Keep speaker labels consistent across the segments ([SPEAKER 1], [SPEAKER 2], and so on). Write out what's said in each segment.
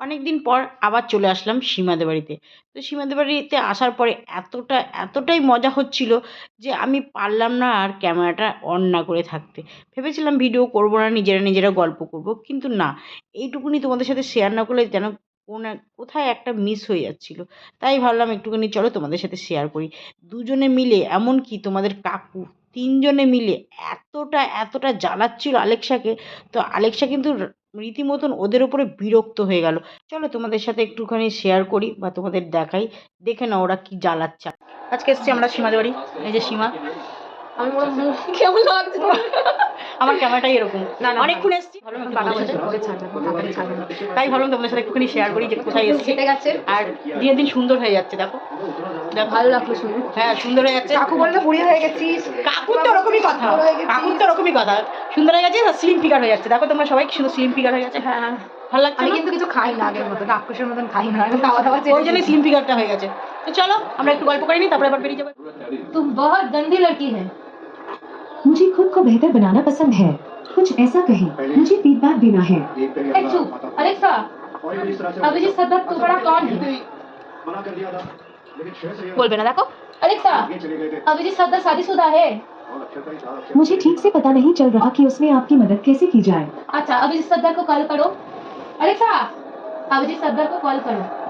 [SPEAKER 1] অনেক দিন পর আবার চলে আসলাম সীমাদের বাড়িতে। তো সীমাদের বাড়িতে আসার পরে এতটা, এতটাই মজা হচ্ছিল যে আমি পারলাম না আর ক্যামেরাটা অন না করে থাকতে। ভেবেছিলাম ভিডিও করব না, নিজেরা নিজেরা গল্প করব, কিন্তু না। এইটুকুনি তোমাদের সাথে শেয়ার না করলে যেন কোন এক, কোথায় একটা মিস হয়ে যাচ্ছিল। তাই ভাবলাম একটুখানি চলো তোমাদের সাথে শেয়ার করি। দুজনে মিলে এমনকি তোমাদের কাকু, তিনজনে মিলে এতটা এতটা জ্বালাচ্ছিল আলেক্সাকে, তো আলেক্সা কিন্তু রীতিমতন ওদের ওপরে বিরক্ত হয়ে গেল। চলো তোমাদের সাথে একটুখানি শেয়ার করি বা তোমাদের দেখাই, দেখে না ওরা কি জ্বালাচ্ছে। আজকে এসছি আমরা সীমাদের বাড়ি, এই যে সীমা।
[SPEAKER 2] আচ্ছা, আচ্ছা।
[SPEAKER 1] আমার সাথে শেয়ার দিনের দিন সুন্দর হয়ে যাচ্ছে দেখো। ওরকমই কথা।
[SPEAKER 2] সুন্দর হয়ে
[SPEAKER 1] স্লিম ফিগার হয়ে যাচ্ছে। দেখো তোমরা সবাই সুন্দর স্লিম পিকার হয়ে যাচ্ছে
[SPEAKER 2] হ্যাঁ।
[SPEAKER 1] ভালো লাগছে
[SPEAKER 2] আমি কিন্তু কিছু খাই না আগের মতো রাক্ষসের মতন খাই না। খাওয়া দাওয়া
[SPEAKER 1] ওই জন্যই স্লিম ফিগারটা হয়ে গেছে। তো চলো আমরা একটু গল্প করে নিই তারপরে আবার বেরিয়ে যাব।
[SPEAKER 2] তুম বহুত গন্দি লড়কি হ্যাঁ
[SPEAKER 3] मुझे खुद को बेहतर बनाना पसंद है। कुछ ऐसा कहें मुझे फीडबैक देना है।
[SPEAKER 2] अलेक्सा अभिजीत सदत तो कौन है? बोलबे ना देखो। अलेक्सा अभिजीत सदत शादीशुदा है।
[SPEAKER 3] मुझे ठीक से पता नहीं चल रहा कि उसमें आपकी मदद कैसे की जाए।
[SPEAKER 2] अच्छा अभिजीत सद्दर को कॉल करो। अलेक्सा अभिजीत सद्दर को कॉल करो।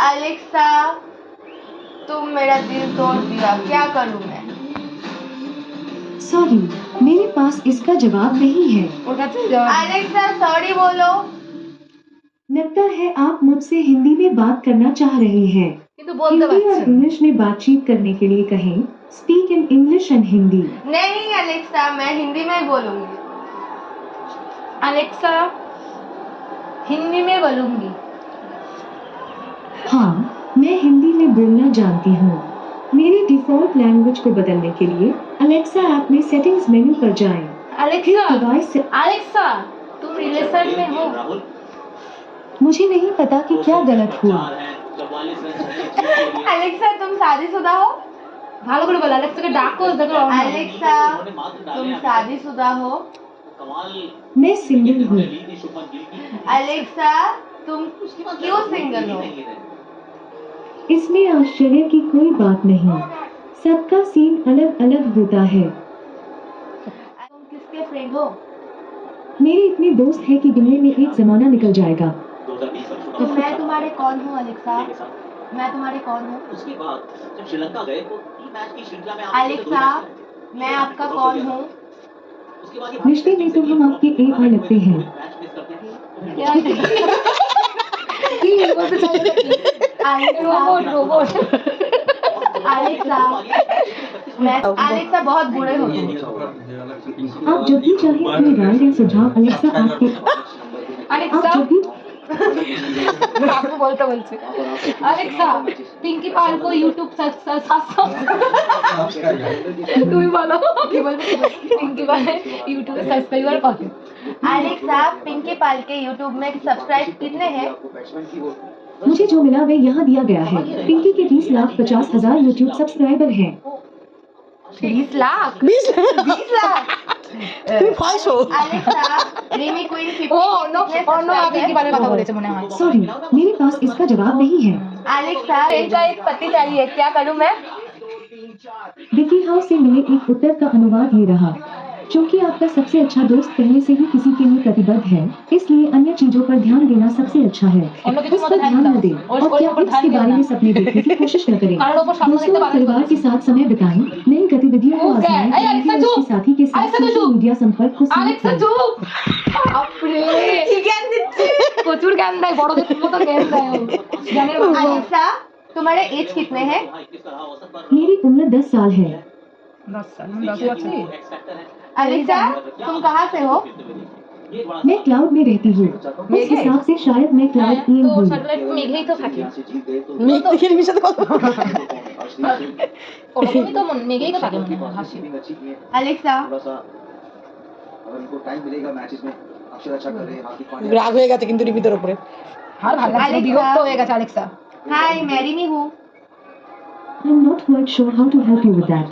[SPEAKER 4] अलेक्सा तुम मेरा दिल तोड़ दिया। क्या करूँ मैं?
[SPEAKER 3] सॉरी मेरे पास इसका जवाब नहीं है।
[SPEAKER 4] अलेक्सा सॉरी बोलो।
[SPEAKER 3] लगता है आप मुझसे हिंदी में बात करना चाह रहे हैं।
[SPEAKER 2] तो
[SPEAKER 3] हिंदी और इंग्लिश में बातचीत करने के लिए कहें speak in English and Hindi
[SPEAKER 4] नहीं अलेक्सा मैं हिंदी में बोलूँगी।
[SPEAKER 2] अलेक्सा हिंदी में बोलूँगी।
[SPEAKER 3] हाँ मैं हिंदी में बोलना जानती हूँ मेरे डिफॉल्ट लैंग्वेज को बदलने के लिए अलेक्सा ऐप में सेटिंग्स मेन्यू पर जाएं। फिर
[SPEAKER 2] अलेक्सा
[SPEAKER 3] डिवाइस से
[SPEAKER 2] अलेक्सा तुम रिलेशन में हो
[SPEAKER 3] मुझे नहीं पता कि क्या गलत हुआ
[SPEAKER 4] अलेक्सा तुम शादीशुदा हो
[SPEAKER 2] ভালো করে বল অ্যালেক্সাকে ডাকো দেখো
[SPEAKER 4] अलेक्सा तुम शादीशुदा हो
[SPEAKER 3] मैं सिंगल हूँ
[SPEAKER 4] अलेक्सा तुम क्यों सिंगल हो?
[SPEAKER 3] इसमें आश्चर्य की कोई बात नहीं। सबका सीन अलग अलग होता है।
[SPEAKER 4] तुम किसके फ्रेंड हो?
[SPEAKER 3] मेरे इतने दोस्त हैं कि दुनिया में एक जमाना निकल जाएगा।
[SPEAKER 4] तो मैं तुम्हारे कौन हूँ अलेक्सा मैं तुम्हारे कौन हूँ?
[SPEAKER 5] उसके बाद जब श्रीलंका गए तो मैच की श्रृंखला में
[SPEAKER 4] अलेक्सा मैं आपका कौन हूँ?
[SPEAKER 5] उसके बाद
[SPEAKER 3] रिश्ते में तो हम आपके एक भाई लगते हैं।
[SPEAKER 5] मैच मिस करते हैं
[SPEAKER 2] रोबोट रोबोट
[SPEAKER 4] अलेक्सा मैं अलेक्सा बहुत बुरे हो तुम
[SPEAKER 3] आप जब भी चाहें अपनी राय या सुझाव अलेक्सा आपके
[SPEAKER 2] अलेक्सा
[SPEAKER 3] आप जब भी
[SPEAKER 2] কাকু বলতে বলছে अलेक्सा পিঙ্কি পাল को यूट्यूब তুমি বলো কি বলবে পিঙ্কি পাল यूट्यूब सब्सक्राइबर কত
[SPEAKER 4] अलेक्सा पिंकी पाल के यूट्यूब में सब्सक्राइब कितने हैं
[SPEAKER 3] मुझे जो मिला वह यहाँ दिया गया है पिंकी के बीस लाख पचास हजार यूट्यूब सब्सक्राइबर हैं
[SPEAKER 4] बीस लाख बीस लाख
[SPEAKER 1] তুমি ফলসো
[SPEAKER 4] अलेक्सा रिमी क्वीन
[SPEAKER 2] ও অন্য অন্য পিঙ্কি পালের কথা বলেছে মনে হয়
[SPEAKER 3] सॉरी मेरे पास इसका जवाब नहीं है
[SPEAKER 4] अलेक्सा इनका एक पति चाहिए क्या करूं मैं
[SPEAKER 3] विकी हाउस से मिले एक उत्तर का अनुवाद ये रहा क्योंकि आपका सबसे अच्छा दोस्त पहले से ही किसी के लिए प्रतिबद्ध है इसलिए अन्य चीजों पर ध्यान देना सबसे अच्छा है
[SPEAKER 2] अन्य किसी
[SPEAKER 3] उस
[SPEAKER 2] पर
[SPEAKER 3] पर
[SPEAKER 2] ध्यान
[SPEAKER 3] ध्यान न
[SPEAKER 2] दो।
[SPEAKER 3] दें
[SPEAKER 2] और
[SPEAKER 3] और
[SPEAKER 2] कोई
[SPEAKER 3] क्या
[SPEAKER 2] पर
[SPEAKER 3] इसके
[SPEAKER 2] ध्यान
[SPEAKER 3] बारे
[SPEAKER 2] देना।
[SPEAKER 3] में सपने देखने की कोशिश न करें
[SPEAKER 2] कारणों को सामने देखते
[SPEAKER 3] दोस्तों और
[SPEAKER 2] बात
[SPEAKER 3] परिवार
[SPEAKER 2] करो।
[SPEAKER 3] के साथ समय बिताएं नई गतिविधियों को
[SPEAKER 2] ओके,
[SPEAKER 3] आजमाएं
[SPEAKER 2] अरे अलेक्सा
[SPEAKER 3] और उसके
[SPEAKER 2] चुप।
[SPEAKER 3] साथी के साथ
[SPEAKER 2] अलेक्सा तो
[SPEAKER 3] सोशल
[SPEAKER 2] चुप।
[SPEAKER 3] मीडिया संपर्क को सीमित
[SPEAKER 2] আলেক্সা
[SPEAKER 3] करें
[SPEAKER 2] চুপ বাপরে প্রচুর জ্ঞান দেয় বড়দের মতো জ্ঞান দেয় ও। জ্ঞানের বাবা।
[SPEAKER 4] अलेक्सा तुम्हारे एज कितने हैं
[SPEAKER 5] किस तरह औसत पर
[SPEAKER 3] मेरी उम्र दस साल है
[SPEAKER 5] एक्स फैक्टर है
[SPEAKER 4] अलेक्सा तुम कहाँ से हो
[SPEAKER 5] ये बड़ा
[SPEAKER 3] मैं क्लाउड में रहती हूँ उस हिसाब से शायद मैं क्लाउड
[SPEAKER 2] হ্যাঁ
[SPEAKER 3] ईन
[SPEAKER 2] তো
[SPEAKER 3] हूँ
[SPEAKER 2] স্যাটেলাইট মেঘেই তো থাকে
[SPEAKER 5] यहाँ से जीत गए तो
[SPEAKER 1] মেঘ দেখে রিমির সাথে কথা বলো।
[SPEAKER 2] ওরকমই তো মনে- মেঘেই তো থাকে মনে হয় হাসি
[SPEAKER 5] कीपिंग अच्छी की है
[SPEAKER 4] अलेक्सा
[SPEAKER 5] थोड़ा सा अगर इनको टाइम मिलेगा मैचेस में अक्षर अच्छा कर रहे हैं हार्दिक पांड्या
[SPEAKER 1] রাগ হয়ে গেছে কিন্তু রিমিদের ওপরে
[SPEAKER 2] আর ভালো লাগছে না,
[SPEAKER 4] আলেক্সা।
[SPEAKER 2] বিরক্ত হয়ে গেছে আলেক্সা
[SPEAKER 4] हाय मैं रिमी हूँ
[SPEAKER 3] I am not quite sure how to help you with that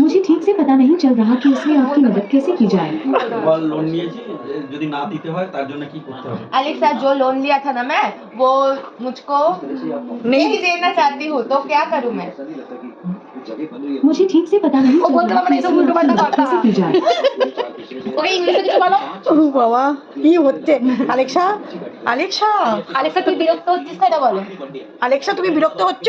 [SPEAKER 3] मुझे ठीक से पता नहीं चल रहा कि इसमें आपकी मदद कैसे की जाए
[SPEAKER 6] বল লোন নিয়েছি যদি না দিতে হয় তার জন্য কি করতে হবে
[SPEAKER 4] अलेक्सा जो लोन लिया था ना मैं वो मुझको नहीं देना चाहती हूँ तो क्या करूँ मैं
[SPEAKER 5] ऐसा नहीं लगता कि कुछ जगह बन रही है
[SPEAKER 3] मुझे ठीक से पता नहीं
[SPEAKER 2] वो
[SPEAKER 3] चल
[SPEAKER 2] बोलते
[SPEAKER 3] रहा
[SPEAKER 2] हैं, मैंने
[SPEAKER 3] कि
[SPEAKER 2] ये सब
[SPEAKER 3] इसमें
[SPEAKER 2] उल्टा
[SPEAKER 3] आपकी
[SPEAKER 2] पल्टा
[SPEAKER 3] मदद कैसे की जाए
[SPEAKER 5] चार तीसरे से
[SPEAKER 2] ওকে ইংলিশে কিছু বলো
[SPEAKER 1] ও বাবা কি হচ্ছে আলেক্সা আলেক্সা
[SPEAKER 2] আলেক্সা তুই বিরক্ত হচ্ছিস না এটা বলো
[SPEAKER 5] बनती है
[SPEAKER 1] আলেক্সা তুমি বিরক্ত হচ্ছ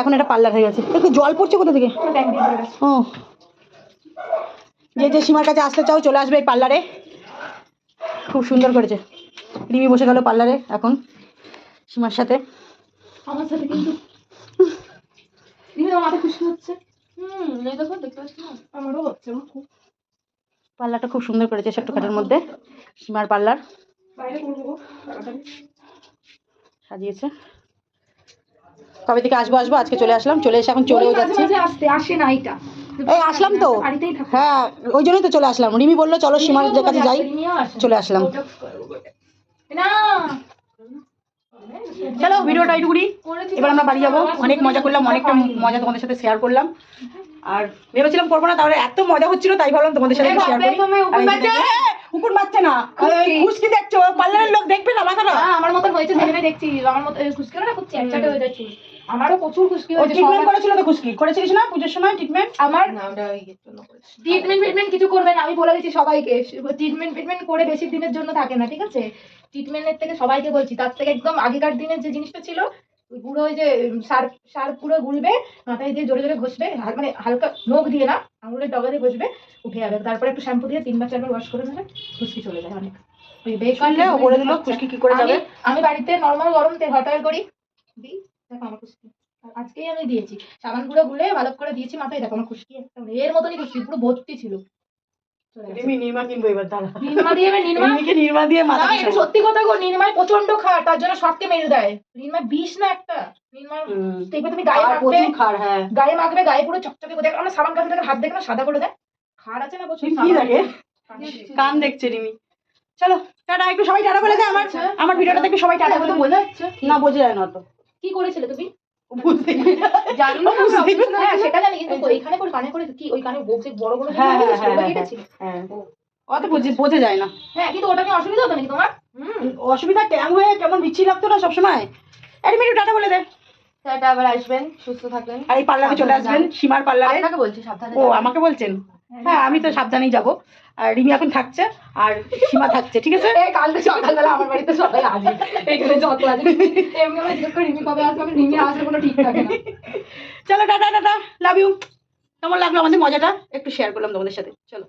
[SPEAKER 1] এখন এটা পার্লার হয়ে গেছে। একটু জল পড়ছে কোথা থেকে? ও। যে যে সীমার কাছে আসতে চাও চলে আসবে এই পার্লারে খুব সুন্দর করেছে। রিমি বসে গেল পার্লারে এখন সীমার সাথে।
[SPEAKER 2] আমার সাথে কিন্তু রিমি মাথা খুশি হচ্ছে? হুম এই দেখো দেখতে পাচ্ছি আমারও হচ্ছে খুব
[SPEAKER 1] পার্লারটা খুব সুন্দর করেছে ছোট্টখাটোর মধ্যে সীমার পার্লার সাজিয়েছে। কবে থেকে আসব আসব? আজকে চলে আসলাম চলে এসে এখন চলেও যাচ্ছে।
[SPEAKER 2] আসতে আসে না এটা।
[SPEAKER 1] এই আসলাম তো। হ্যাঁ ওই জন্যই তো চলে আসলাম। রিমি বলল চলো সীমার কাছে যাই। চলে আসলাম। চলো ভিডিওটা এইটুকুনি। এবার আমরা বাড়ি যাব। অনেক মজা করলাম অনেকটা মজা তোমাদের সাথে শেয়ার করলাম। আর ভেবেছিলাম করব না তাহলে এত মজা হচ্ছিল তাই ভাবলাম তোমাদের সাথে শেয়ার করি। হ্যাঁ, উকুন না। খুশকি। দেখছ পার্লারের লোক দেখবে না মাথাটা।
[SPEAKER 2] আমার মতন হয়েছে দেখছি। আমার মতো খুশকি না খুব চ্যাটচ্যাটে হয়ে যাচ্ছে। আমারও প্রচুর খুশকি
[SPEAKER 1] ও
[SPEAKER 2] হয়েছে
[SPEAKER 1] ট্রিটমেন্ট করেছিল তো খুশকি? করেছিলিস না? পুজোর সময় ট্রিটমেন্ট
[SPEAKER 2] আমার ট্রিটমেন্ট ট্রিটমেন্ট কিছু করবে না আমি বলে দিচ্ছি সবাইকে। ট্রিটমেন্ট ট্রিটমেন্ট করে বেশি দিনের জন্য থাকে না ঠিক আছে? ট্রিটমেন্টের থেকে সবাইকে বলছি তার থেকে একদম আগেকার দিনের যে জিনিসটা ছিল ওই পুরো ওই যে সার সার পুরো গুলবে মাথায় দিয়ে জোরে জোরে ঘষবে মানে হালকা নখ দিয়ে না আঙুলের ডগা দিয়ে ঘষবে উঠে যাবে। তারপরে একটু শ্যাম্পু দিয়ে তিনবার চারবার ওয়াশ করে নেবে খুশকি চলে যায় অনেক। ওই বেকার
[SPEAKER 1] করলে দিল খুশকি কি করে যাবে?
[SPEAKER 2] আমি- আমি বাড়িতে নর্মাল গরম তেল হট অয়েল করি দিই। দেখো আমার খুশকি। আজকেই আমি দিয়েছি। সাবান গুঁড়ো গুলে ভালো করে দিয়েছি মাথায়। দেখো আমার খুশকি একটা এর মতনই খুশকি পুরো ভর্তি ছিল। দিয়ে
[SPEAKER 1] দিয়ে
[SPEAKER 2] সত্যি কথা গো নির্মায় প্রচণ্ড খাট তার জন্য সবকে মেরে দেয়। বিষ না একটা। দেখবে তুমি গায়ে মাখবে
[SPEAKER 1] হ্যাঁ।
[SPEAKER 2] গায়ে মাখবে গায়ে পুরো চকচকে করে দেখ আমরা সাবান কাছে থেকে হাত দেখে না সাদা করে দেয়। খাট আছে না প্রচুর
[SPEAKER 1] কি
[SPEAKER 2] সাবান।
[SPEAKER 1] কান দেখছে রিমি। চলো টাটা একটু সবাই টাটা বলে দে আমার আমার ভিডিওটাতে একটু সবাই টাটা বলে
[SPEAKER 2] টাটা বোঝা যাচ্ছে।
[SPEAKER 1] না বোঝা যায় না তো
[SPEAKER 2] কি করেছিলে তুমি? জানি না হ্যাঁ সেটা জানি কিন্তু ওইখানে করে কানে করে কি ওই কানে বক্সে বড় বড়
[SPEAKER 1] হ্যাঁ, হ্যাঁ, অত বুঝে বোঝা যায় না।
[SPEAKER 2] হ্যাঁ কিন্তু ওটা নিয়ে অসুবিধা হতো নাকি তোমার?
[SPEAKER 1] অসুবিধা ট্যাং হয়ে কেমন বিচ্ছি লাগতো না সবসময়? আরে মিটু টাটা বলে দে।
[SPEAKER 4] টাটা আবার আসবেন সুস্থ থাকবেন।
[SPEAKER 1] আর এই পার্লারে চলে আসবেন সীমার পার্লারে।
[SPEAKER 4] আপনাকে বলছি সাবধানে
[SPEAKER 1] ও আমাকে বলছেন? হ্যাঁ আমি তো সাবধানেই যাব। আর রিমি এখন থাকছে আর সীমা থাকছে ঠিক আছে?
[SPEAKER 2] এই কালকে সকালবেলা আমার বাড়িতে সবাই আসবে এইখানে যত আছে। এমনি আমি জিজ্ঞেস করি রিমি কবে আসবে? আমি রিমি আসবে কোনো ঠিক থাকে না।
[SPEAKER 1] চলো টাটা টাটা লাভ ইউ কেমন লাগল আমাদের মজাটা? একটু শেয়ার করলাম তোমাদের সাথে। চলো।